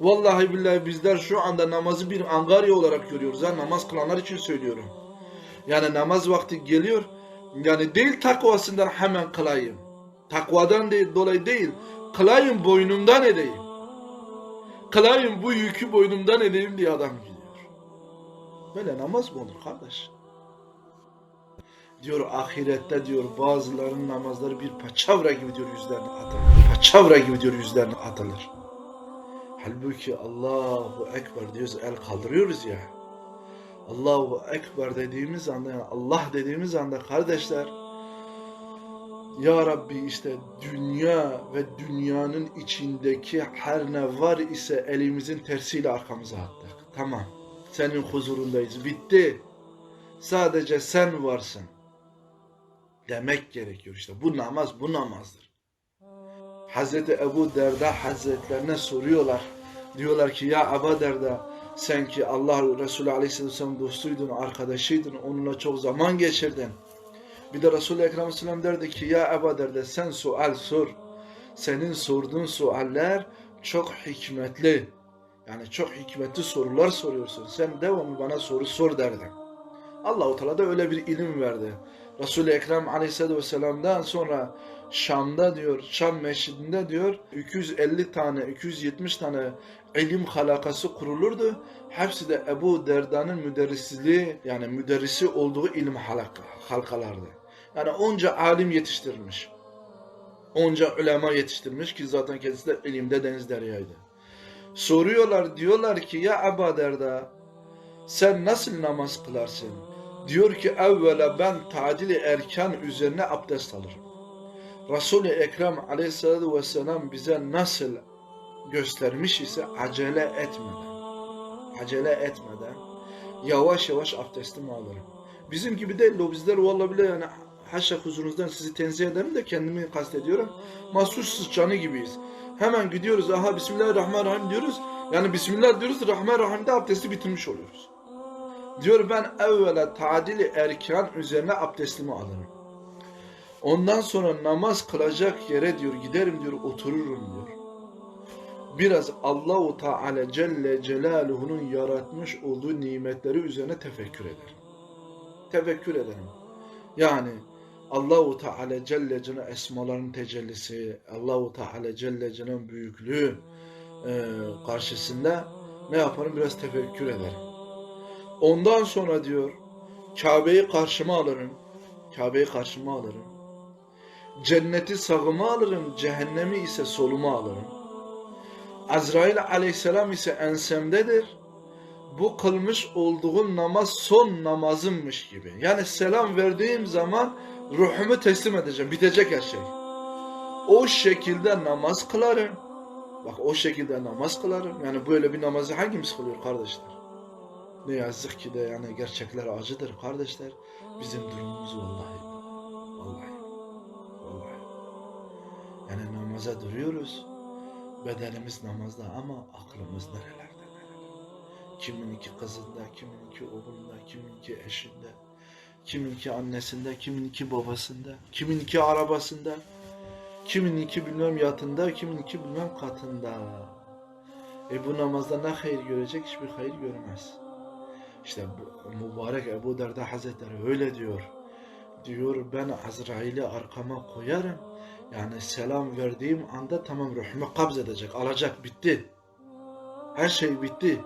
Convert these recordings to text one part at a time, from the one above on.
Vallahi billahi bizler şu anda namazı bir angarya olarak görüyoruz. Ha, namaz kılanlar için söylüyorum. Yani namaz vakti geliyor. Yani değil takvasından hemen kılayım. Takvadan değil, dolayı değil. Kılayım boynumdan edeyim. Kılayım bu yükü boynumdan edeyim diye adam. Böyle namaz mı olur kardeş? Diyor ahirette diyor bazılarının namazları bir paçavra gibi diyor yüzlerine atılır. Paçavra gibi diyor yüzlerine atılır. Halbuki Allahu Ekber diyoruz el kaldırıyoruz ya. Allahu Ekber dediğimiz anda yani Allah dediğimiz anda kardeşler Ya Rabbi işte dünya ve dünyanın içindeki her ne var ise elimizin tersiyle arkamıza attık. Tamam. Senin huzurundayız. Bitti. Sadece sen varsın. Demek gerekiyor işte. Bu namaz bu namazdır. Hazreti Ebu Derda Hazretlerine soruyorlar. Diyorlar ki ya Ebu Derda sen ki Allah Resulü Aleyhisselam dostuydun, arkadaşıydın, onunla çok zaman geçirdin. Bir de Resul-i Ekrem Aleyhisselam derdi ki ya Ebu Derda sen sual sor. Senin sorduğun sualler çok hikmetli. Yani çok hikmetli sorular soruyorsun. Sen devamlı bana soru sor derdi. Allah-u Teala da öyle bir ilim verdi. Resul-i Ekrem Aleyhisselatü Vesselam'dan sonra Şam'da diyor, Şam meşridinde diyor 250 tane, 270 tane ilim halakası kurulurdu. Hepsi de Ebu Derda'nın müderrisliği yani müderrisi olduğu ilim halaka, halkalardı. Yani onca alim yetiştirmiş. Onca ulema yetiştirmiş ki zaten kendisi de ilimde deniz deryaydı. Soruyorlar diyorlar ki ya Ebu Derda sen nasıl namaz kılarsın? Diyor ki evvela ben tadili erken üzerine abdest alırım. Resul-i Ekrem aleyhissalatü vesselam bize nasıl göstermiş ise acele etmeden, acele etmeden yavaş yavaş abdestimi alırım. Bizim gibi değil o bizler bile yani haşa huzurunuzdan sizi tenzih ederim de kendimi kastediyorum. Mahsus sıçanı gibiyiz. Hemen gidiyoruz aha Bismillahirrahmanirrahim diyoruz. Yani Bismillah diyoruz Rahmanirrahim'de abdesti bitirmiş oluyoruz. Diyor ben evvela tadili erkan üzerine abdestimi alırım. Ondan sonra namaz kılacak yere diyor giderim diyor otururum diyor. Biraz Allahu Teala Celle Celaluhu'nun yaratmış olduğu nimetleri üzerine tefekkür ederim. Tefekkür ederim. Yani Allahu Teala Celle Celaluhu esmaların tecellisi, Allahu Teala Celle Celaluhu'nun büyüklüğü e, karşısında ne yaparım? Biraz tefekkür ederim. Ondan sonra diyor Kabe'yi karşıma alırım. Kabe'yi karşıma alırım. Cenneti sağıma alırım, cehennemi ise soluma alırım. Azrail aleyhisselam ise ensemdedir. Bu kılmış olduğun namaz son namazımmış gibi. Yani selam verdiğim zaman ruhumu teslim edeceğim. Bitecek her şey. O şekilde namaz kılarım. Bak o şekilde namaz kılarım. Yani böyle bir namazı hangimiz kılıyor kardeşler? Ne yazık ki de yani gerçekler acıdır kardeşler. Bizim durumumuz vallahi. Vallahi. Vallahi. Yani namaza duruyoruz. Bedenimiz namazda ama aklımız nerelerde. Kiminki kızında, kiminki oğlunda, kiminki eşinde, kiminki annesinde, kiminki babasında, kiminki arabasında, kiminki bilmem yatında, kiminki bilmem katında. E bu namazda ne hayır görecek? Hiçbir hayır görmez. İşte bu mübarek Ebu Derda Hazretleri öyle diyor. Diyor ben Azrail'i arkama koyarım. Yani selam verdiğim anda tamam ruhumu kabz edecek, alacak, bitti. Her şey bitti.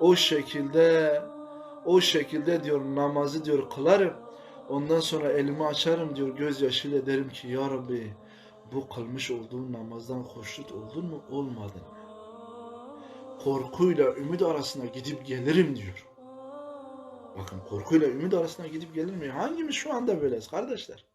O şekilde, o şekilde diyor namazı diyor kılarım. Ondan sonra elimi açarım diyor gözyaşıyla derim ki ya Rabbi bu kılmış olduğun namazdan hoşnut oldun mu olmadın mı? Korkuyla ümit arasına gidip gelirim diyor. Bakın korkuyla ümit arasına gidip gelir mi? Hangimiz şu anda böyleyiz kardeşler?